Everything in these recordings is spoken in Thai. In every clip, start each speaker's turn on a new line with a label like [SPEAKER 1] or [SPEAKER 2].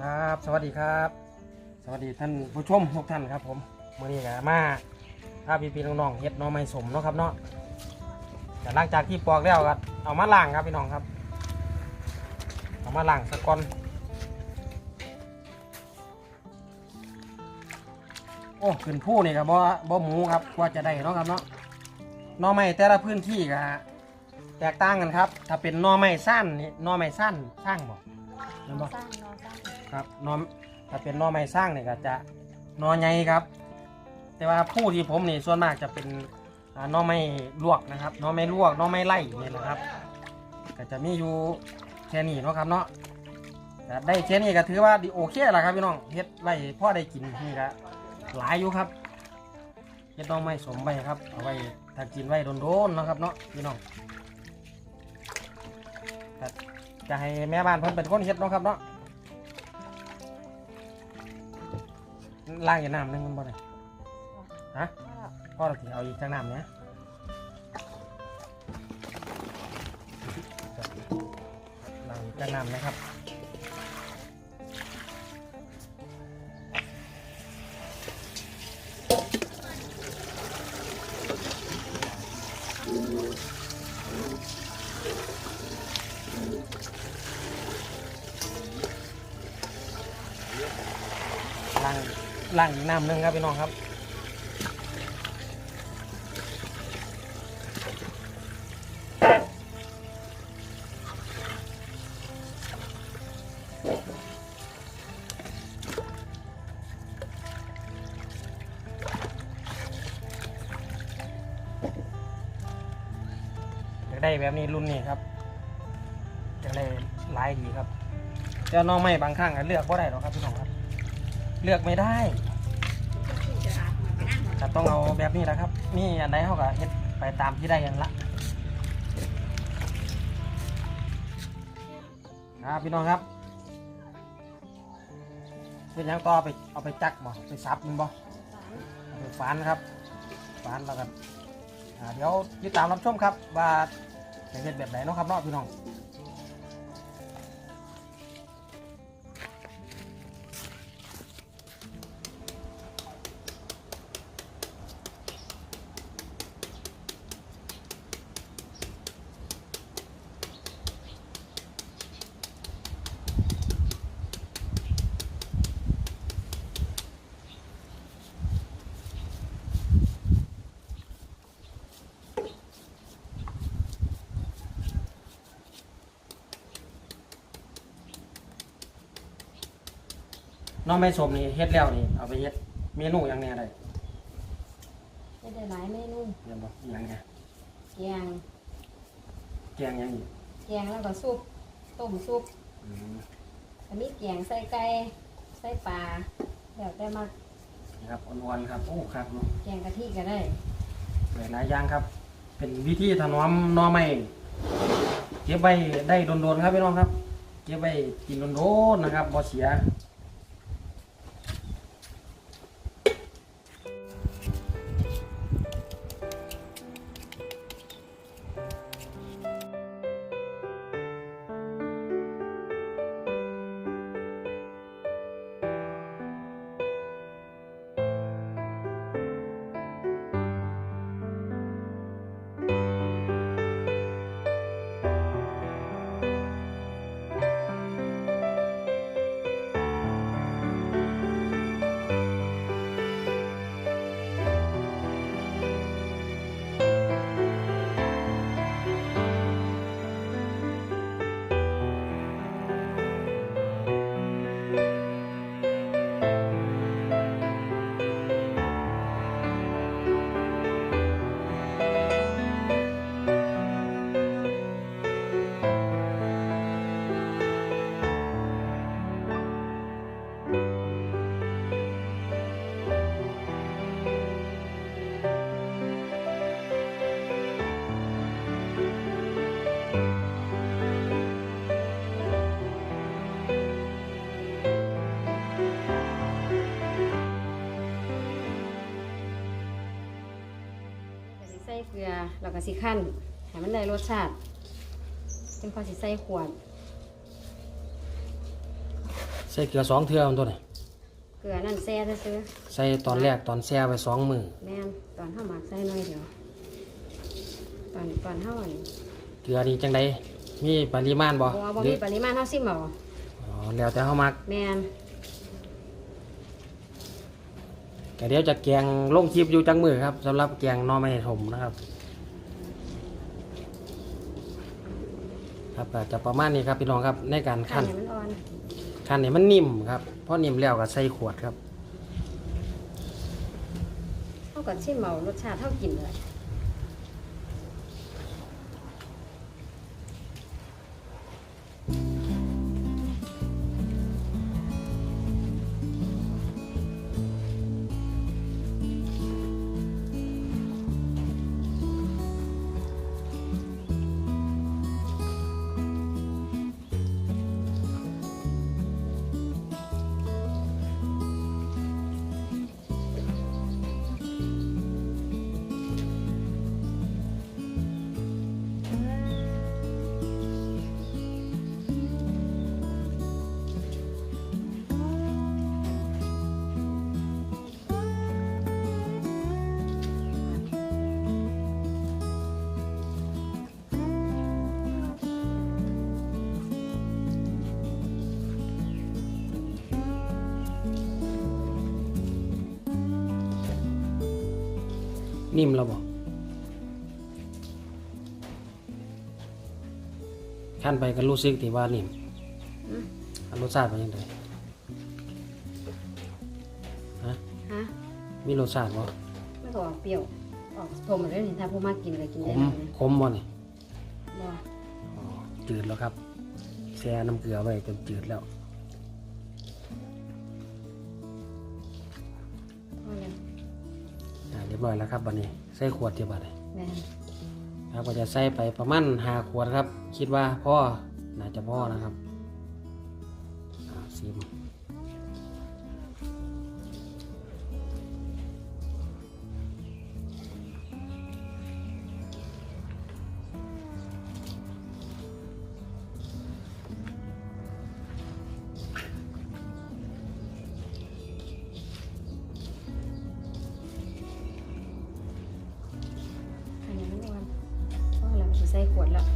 [SPEAKER 1] ครับ สวัสดีครับ สวัสดีท่านผู้ชมทุกท่านครับ ผมมื่อนี้ก็มาถ้าพี่พี่น้องๆเฮ็ดหน้องไม้สมเนาะครับเนาะแต่หลังจากที่ปอกแล้วก็เอามาล้างครับพี่น้องครับ เอามาล้างสะก่อนโอ้ขึ้นผู้นี่ครับบ่บ่หมูครับกว่าจะได้เนาะครับเนาะหน่อไม้แต่ละพื้นที่ก็แตกต่างกันครับ ถ้าเป็นหน่อไม้สั้นนี่หน่อไม้สั้นสร้างบ่เห็นบ่
[SPEAKER 2] สร้างนอสร้าง
[SPEAKER 1] ครับหนอถ้าเป็นหนอไม้สร้างเนี่ยก็จะหนอใหญ่ครับ แต่ว่าผู้ที่ผมนี่ส่วนมากจะเป็นอ่าหนอไม้ลวกนะครับหนอไม้ลวกหนอไม้ไล่เนี่ยนะครับ ก็จะมีอยู่แค่นี้เนาะครับเนาะแต่ได้แค่นี้ก็ถือว่าดีโอเคแล้วครับพี่น้องเฮ็ดไว้พ่อได้กินนี่ก็หลายอยู่ครับเฮ็ดหนอไม้สมไว้ครับเอาไว้ถ้ากินไว้โดนๆเนาะครับเนาะพี่น้องก็จะให้แม่บ้านเพิ่นเป็นคนเฮ็ดเนาะครับเนาะ ล่างอย่าน้ำนึงมันบ่ได้ฮะพ่อเราถึงเอาอีกจังน้ำเนี้ยล่างอีกจังน้ำนะครับ ล่างอีกน้ำนึงครับพี่น้องครับได้แบบนี้รุ่นนี้ครับอยากได้หลายดีครับเจ้าน้องไม่บางครั้งเลือกก็ได้หรอกครับพี่น้องครับ เลือกไม่ได้ ต้องเอาแบบนี้แหละครับนี่อันใดเขาก็เฮ็ดไปตามที่ได้กันละครับพี่น้องครับเป็นยังต่อไปเอาไปจักบ่ไปซับมันบ่ไปฟานครับฟานแล้วกันเดี๋ยวติดตามรับชมครับว่าจะเฮ็ดแบบไหนเนาะครับเนาะพี่น้อง น้องไม่สมนี่เฮ็ดแล้วนี่เอาไปเฮ็ดเมนูอย่างเนี้ยได้
[SPEAKER 2] ไม่ได้หลายเมนู
[SPEAKER 1] เรียนบ่อหย่างเนี้ย
[SPEAKER 2] แกง
[SPEAKER 1] แกงหยังอีก
[SPEAKER 2] แกงแล้วก็ซุปต้มซุป
[SPEAKER 1] อืม
[SPEAKER 2] อันนี้แกงใส่ไก่ใส่ปลาแล้วแต่มา
[SPEAKER 1] นี่ครับอ่อนๆครับโอ้ครับเนาะ
[SPEAKER 2] แกงกะทิก็ได้
[SPEAKER 1] หลายๆอย่างครับ เป็นวิธีถนอมหน่อไม้เก็บไว้ได้โดนๆครับพี่น้องครับ เก็บไว้กินโดนๆนะครับบ่เสีย
[SPEAKER 2] ส่เกลือแล้วก็สิขั้นให้มันได้รสชาติจึงพอสิใส่ขวด
[SPEAKER 1] ใส่เกลือสองเทื่อมันตัวนี้
[SPEAKER 2] เกลือนั่นแซ่ซื้อ
[SPEAKER 1] ใส่ตอนแรกตอนแช่ไว้สองมือ
[SPEAKER 2] ๆแม่นตอนเฮาหมักใส่หน่อยเดียวตอนตอนเฮาอัน
[SPEAKER 1] เกลือนี่จังไดมีปริมาณบ่
[SPEAKER 2] บ่บ่
[SPEAKER 1] หรื
[SPEAKER 2] มี
[SPEAKER 1] อ
[SPEAKER 2] ปริมาณเฮาซิมเอา
[SPEAKER 1] อ๋อแล้วแต่เฮามัก
[SPEAKER 2] แม่น
[SPEAKER 1] ก็เดี๋ยวจะแกงลงคลิปอยู่จังมือครับสำหรับแกงหนอไม้ถมนะครับ ครับก็จะประมาณนี้ครับพี่น้องครับในการ
[SPEAKER 2] ขั้
[SPEAKER 1] คั่
[SPEAKER 2] น
[SPEAKER 1] น
[SPEAKER 2] ให้มันอ่อน
[SPEAKER 1] คั่นให้มันนิ่มครับพอนิ่มแล้วก็ใส่ขวดครับ
[SPEAKER 2] เฮาก็ชิมเอารสชาติเฮากินเลย
[SPEAKER 1] นิ่มแล้วบ่ขั้นไปก็รู้สึกที่ว่านิ่ม
[SPEAKER 2] อืม
[SPEAKER 1] อันรสชาติเป็นยังไงฮะ
[SPEAKER 2] ฮะ
[SPEAKER 1] มีรสชาติบ่
[SPEAKER 2] มันก็ออกเปรี้ยว ออกสมเลยนี่ถ้าผู้มากินก็กิน
[SPEAKER 1] ข
[SPEAKER 2] ได้
[SPEAKER 1] ม
[SPEAKER 2] เลย
[SPEAKER 1] ขมบ่นี่
[SPEAKER 2] บ่
[SPEAKER 1] อ๋อจืดแล้วครับ แช่น้ำเกลือไว้จนจืดแล้ว บร้อยแล้วครับวันนี้ใส่ขวดเทียบบัดนี้
[SPEAKER 2] แม่น
[SPEAKER 1] ครับก็จะใส่ไปประมาณห้าขวดครับ คิดว่าพ่อน่าจะพ่อนะครับอ่าซิม
[SPEAKER 2] สิใส่ขวดแล้ว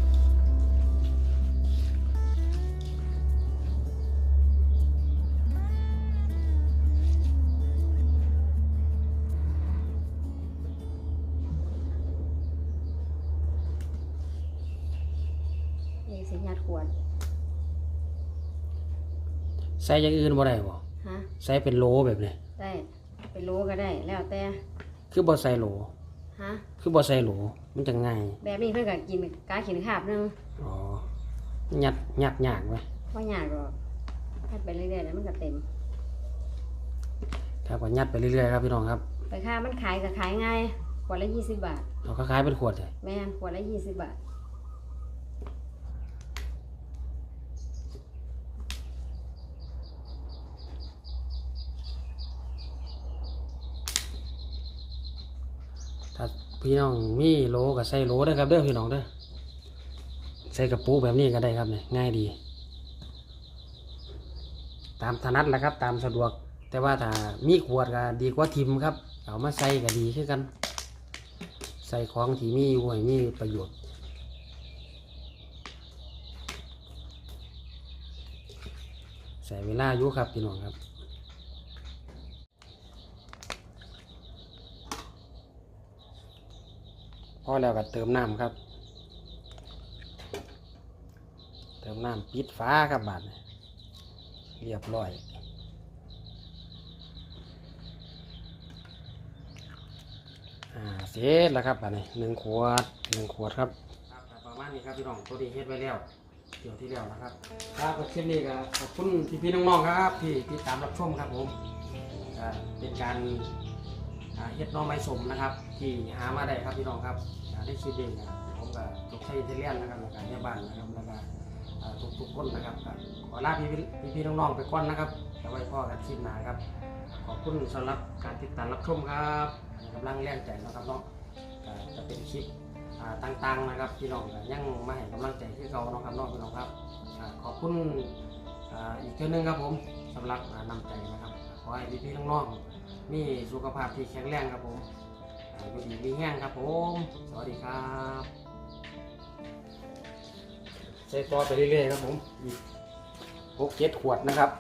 [SPEAKER 2] นี่สิยัดขวด
[SPEAKER 1] ใส่อย่างอื่นบ่ได้บ่
[SPEAKER 2] ฮะ
[SPEAKER 1] ใส่เป็นโหลแบบนี้
[SPEAKER 2] ได้ไปโลก็ได้ แล้วแต่
[SPEAKER 1] คือบ่ใส่โหล
[SPEAKER 2] ฮะ
[SPEAKER 1] คือบ่ใส่โหลมันจะง่าย
[SPEAKER 2] แบบนี้เพื่อนก็กินกาขินขาบหนึง
[SPEAKER 1] อ๋อยัดยัดยากไว้
[SPEAKER 2] ว่าอยากหรอกถ้าไปเรื่อยๆแล้วมันก็เต็ม
[SPEAKER 1] ครับก็ยัดไปเรื่อยๆครับพี่น้องครับ
[SPEAKER 2] ไปค่ามันขายก็ขายง่ายขวดละยี่สิบบาท
[SPEAKER 1] เอาคล้ายๆเป็นขวดเลย
[SPEAKER 2] แม่นขวดละยี่สิบบาท
[SPEAKER 1] ถ้าพี่น้องมีโลก็ใส่โลได้ครับเด้อพี่น้องเด้อใส่กระปุกแบบนี้ก็ได้ครับเนี่ยง่ายดี ตามถนัดแหละครับ ตามสะดวก แต่ว่าถ้ามีขวดก็ดีกว่าทิมครับ เอามาใส่ก็ดีคือกัน ใส่ของที่มีอยู่ให้มีประโยชน์ใส่เวลาอยู่ครับพี่น้องครับ อแล้วก็เติมน้ำครับ เติมน้ำปิดฟ้าครับบาดนี้เรียบร้อยอ่าเสร็จแล้วครับบาดนี้หนึ่งขวดหนึ่งขวดครับประมาณนี้ครับพี่น้องตัวนี้เฮ็ดไว้แล้วเดี๋ยวที่แล้วนะครับครับกับคลิปนี้ก็ขอบคุณพี่พี่ๆน้องๆครับที่ติดตามรับชมครับผมเป็นการ เฮ็ดน้องไม้สมนะครับ ที่หามาได้ครับพี่น้องครับได้ชีวิตเองนะครับผมก็จบใช้อิตาเลียนนะครับแล้วก็เฮียบ้านนะครับแล้วก็อ่าทุกคนนะครับขอลาพี่พี่ๆน้องๆไปก่อนนะครับแล้วไว้พ่อกันคลิปหน้าครับ ขอบคุณสำหรับการติดตามรับชมครับให้กำลังแรงใจนะครับเนาะจะเป็นคลิปต่างๆนะครับพี่น้องยังมาให้กำลังใจคือเก่าเนาะครับน้องพี่น้องครับขอบคุณอีกเท่านึงครับผมสำหรับอ่านำใจนะครับขอให้พี่ๆน้องๆ มีสุขภาพที่แข็งแรงครับผมอยู่ดีมีแห้งครับผม สวัสดีครับใช้ต่อไปเรื่อยๆครับผมอีกหกเจ็ดขวดนะครับ